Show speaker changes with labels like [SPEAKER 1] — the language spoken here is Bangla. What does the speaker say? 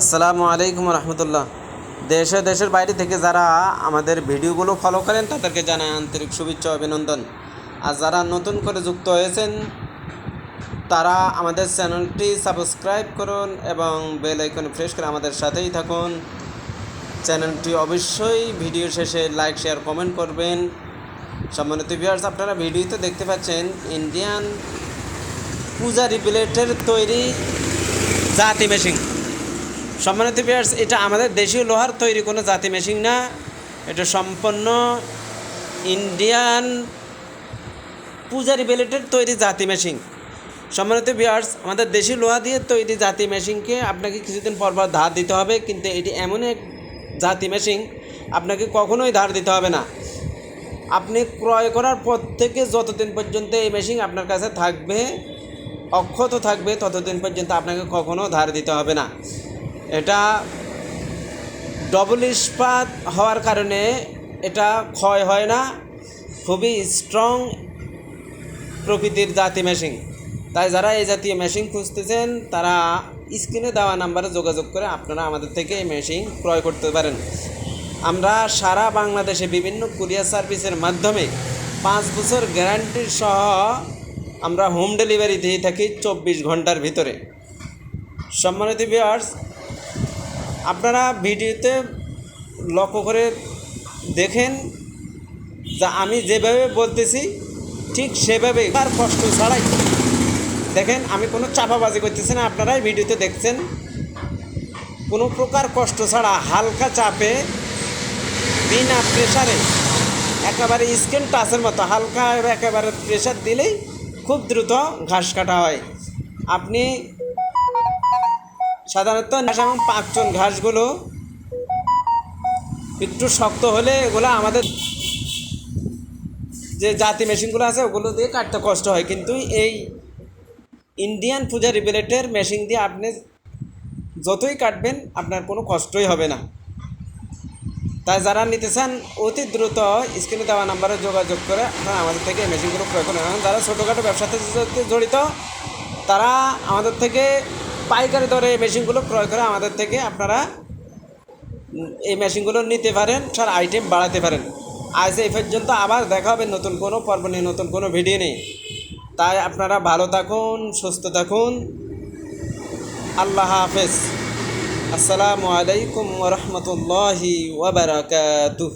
[SPEAKER 1] আসসালামু আলাইকুম রহমতুল্লাহ। দেশে দেশের বাইরে থেকে যারা আমাদের ভিডিওগুলো ফলো করেন, তাদেরকে জানাই আন্তরিক শুভেচ্ছা অভিনন্দন। আর যারা নতুন করে যুক্ত হয়েছেন, তারা আমাদের চ্যানেলটি সাবস্ক্রাইব করুন এবং বেল আইকনে প্রেস করে আমাদের সাথেই থাকুন। চ্যানেলটি অবশ্যই ভিডিও শেষে লাইক শেয়ার কমেন্ট করবেন। সম্মানিত ভিউয়ার্স আপনারা ভিডিওতে দেখতে পাচ্ছেন ইন্ডিয়ান পূজা রিপ্লেটের তৈরি জাতি মেশিন সম্মানিত ভিউয়ার্স এটা আমাদের দেশীয় লোহার তৈরি কোনো জাতি মেশিন না। এটা সম্পন্ন ইন্ডিয়ান পূজারি বেলেটের তৈরি জাতি মেশিন সম্মানিত ভিউয়ার্স আমাদের দেশি লোহা দিয়ে তৈরি জাতি মেশিনকে আপনাকে কিছুদিন পর পর ধার দিতে হবে, কিন্তু এটি এমন এক জাতি মেশিন আপনাকে কখনোই ধার দিতে হবে না। আপনি ক্রয় করার পর থেকে যতদিন পর্যন্ত এই মেশিন আপনার কাছে থাকবে, অক্ষত থাকবে, ততদিন পর্যন্ত আপনাকে কখনো ধার দিতে হবে না। এটা ডবল ইস্পাত হওয়ার কারণে এটা ক্ষয় হয় না। খুবই স্ট্রং প্রকৃতির জাতি মেশিন তাই যারা এই জাতীয় মেশিন খুঁজতেছেন, তারা স্ক্রিনে দেওয়া নাম্বারে যোগাযোগ করে আপনারা আমাদের থেকে এই মেশিন ক্রয় করতে পারেন। আমরা সারা বাংলাদেশে বিভিন্ন কুরিয়ার সার্ভিসের মাধ্যমে পাঁচ বছর গ্যারান্টি সহ আমরা হোম ডেলিভারি দিয়ে থাকি চব্বিশ ঘণ্টার ভিতরে। সম্মানিত ভিউয়ার্স আপনারা ভিডিওতে লক্ষ্য করে দেখেন যা আমি যেভাবে বলতেছি, ঠিক সেভাবে আর কষ্ট ছাড়াই। দেখেন, আমি কোনো চাপাবাজি করতেছি না, আপনারাই ভিডিওতে দেখছেন। কোনো প্রকার কষ্ট ছাড়া হালকা চাপে, বিনা প্রেশারে একেবারে স্কিন টাচের মতো হালকা একেবারে প্রেশার দিলেই খুব দ্রুত ঘাস কাটা হয়। আপনি সাধারণত এবং পাঁচজন ঘাসগুলো একটু শক্ত হলে এগুলো আমাদের যে জাতি মেশিনগুলো আছে, ওগুলো দিয়ে কাটতে কষ্ট হয়। কিন্তু এই ইন্ডিয়ান পূজারি বিলেটের মেশিন দিয়ে আপনি যতই কাটবেন, আপনার কোনো কষ্টই হবে না। তাই যারা নিতে চান, অতি দ্রুত স্ক্রিনে দেওয়া নাম্বারে যোগাযোগ করে আপনারা আমাদের থেকে এই মেশিনগুলো ক্রয় করুন। যারা ছোটোখাটো ব্যবসাতে জড়িত, তারা আমাদের থেকে পাইকারি দরে এই মেশিনগুলো ক্রয় করে আমাদের থেকে আপনারা এই মেশিনগুলো নিতে পারেন, সার আইটেম বাড়াতে পারেন। আজ এই পর্যন্ত আবার দেখা হবে নতুন কোনো পর্ব নিয়ে, নতুন কোনো ভিডিও নেই তাই আপনারা ভালো থাকুন, সুস্থ থাকুন। আল্লাহ হাফেজ। আসসালামু আলাইকুম ওরহমতুল্লাহি ওবরাকাতুহ